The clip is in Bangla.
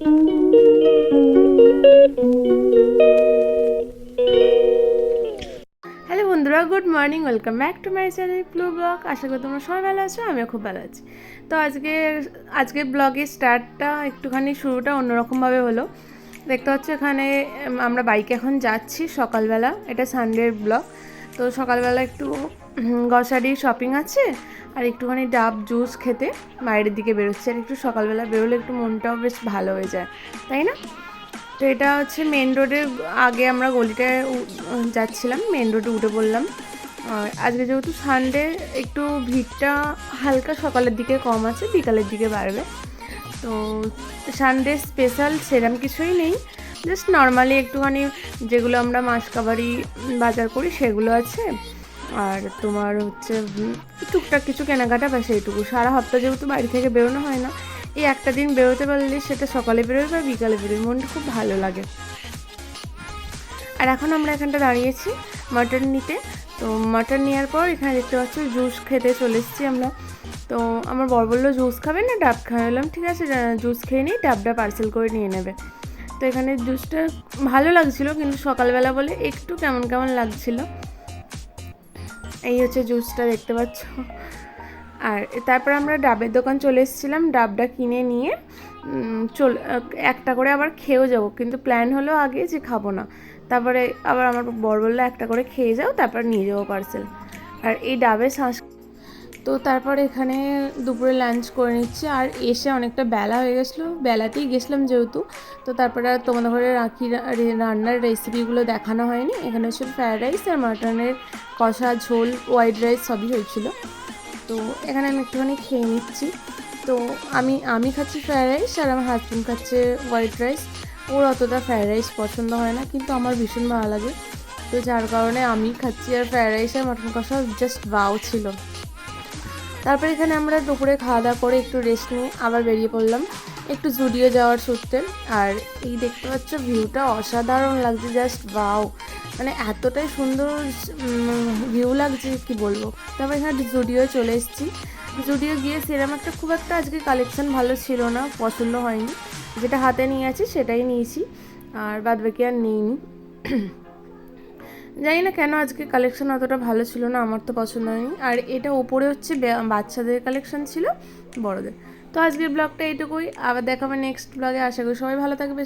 হ্যালো বন্ধুরা, good morning, welcome back to my channel প্লু blog. আশা করি তোমরা সবাই ভালো আছো, আমিও খুব ভালো আছি। তো আজকে আজকে ব্লগের স্টার্টটা একটুখানি শুরুটা অন্যরকমভাবে হলো। দেখতে পাচ্ছ এখানে আমরা বাইকে এখন যাচ্ছি সকালবেলা। এটা সানডের ব্লগ। তো সকালবেলা একটু গ্রসারি শপিং আছে, আর একটুখানি ডাব জুস খেতে বাইরের দিকে বেরোচ্ছে। আর একটু সকালবেলা বেরোলে একটু মনটাও বেশ ভালো হয়ে যায়, তাই না? তো এটা হচ্ছে মেন রোডের আগে আমরা গলিটায় যাচ্ছিলাম মেন রোডে উঠে পড়লাম। আজকে যেহেতু সানডে একটু ভিড়টা হালকা সকালের দিকে কম আছে, বিকালের দিকে বাড়বে। তো সানডে স্পেশাল সেরম কিছুই নেই। জাস্ট নর্মালি একটুখানি যেগুলো আমরা মাসকাবারি বাজার করি সেগুলো আছে। আর তোমার হচ্ছে টুকটাক কিছু কেনাকাটা বা সেইটুকু। সারা সপ্তাহ যেহেতু বাড়ি থেকে বেরোনো হয় না, এই একটা দিন বেরোতে পারলে সেটা সকালে বেরোয় বা বিকালে বেরোয়। মনটা খুব ভালো লাগে। আর এখন আমরা এখানটা দাঁড়িয়েছি মাটন নিতে। তো মাটন নেওয়ার পর এখানে দেখতে পাচ্ছ, জুস খেতে চলে এসেছি আমরা। তো আমার বর বলল, জুস খাবে না? ডাব খাওয়ালাম ঠিক আছে জুস খেয়ে নিই, ডাবটা পার্সেল করে নিয়ে নেবে। তো এখানে জুসটা ভালো লাগছিল, কিন্তু সকালবেলা বলে একটু কেমন কেমন লাগছিল। এই হচ্ছে জুসটা দেখতে পাচ্ছ। আর তারপর আমরা ডাবের দোকান চলে এসেছিলাম, ডাবটা কিনে নিয়ে চল, একটা করে আবার খেয়েও যাব, কিন্তু প্ল্যান হলো আগে যে খাব না। তারপরে আবার আমার বর বলল, একটা করে খেয়ে যাও, তারপর নিয়ে যাব পার্সেল আর এই ডাবের শ্বাস তো তারপর এখানে দুপুরে লাঞ্চ করে নিচ্ছি। আর এসে অনেকটা বেলা হয়ে গেছিল। বেলাতেই গেছিলাম যেহেতু। তো তারপরে আর তোমাদের ঘরে রাখি রান্নার রেসিপিগুলো দেখানো হয়নি। এখানে হচ্ছে ফ্রায়েড রাইস আর মাটনের কষা, ঝোল হোয়াইট রাইস সবই হয়েছিল। তো এখানে আমি একটুখানি খেয়ে নিচ্ছি। তো আমি আমি খাচ্ছি ফ্রায়েড রাইস আর আমার হাজব্যান্ড খাচ্ছে হোয়াইট রাইস ওর অতটা ফ্রায়েড রাইস পছন্দ হয় না, কিন্তু আমার ভীষণ ভালো লাগে। তো যার কারণে আমি খাচ্ছি আর ফ্রায়েড রাইস আর মাটন কষা জাস্ট বাও ছিল। তারপর এখানে আমরা দুপুরে খাওয়া দাওয়া করে একটু রেস্ট নিয়ে আবার বেরিয়ে পড়লাম। একটু জুডিও যাওয়ার সূত্রে। আর এই দেখতে পাচ্ছ ভিউটা অসাধারণ লাগছে জাস্ট বাও মানে এতটাই সুন্দর ভিউ লাগছে, কি বলব? তারপর এখানে জুডিও চলে এসেছি। জুডিও গিয়ে সেরকম একটা খুব একটা আজকে কালেকশন ভালো ছিল না, পছন্দ হয়নি। যেটা হাতে নিয়ে আছি সেটাই নিয়েছি, আর বাদ বাকি আর নিইনি। জানি না কেন আজকে কালেকশন অতটা ভালো ছিল না, আমার তো পছন্দ হয়নি। আর এটা ওপরে হচ্ছে বাচ্চাদের কালেকশন ছিল, বড়দের। তো আজকের ব্লগটা এইটুকুই। আবার দেখাবে নেক্সট ব্লগে আশা করি সবাই ভালো থাকবে।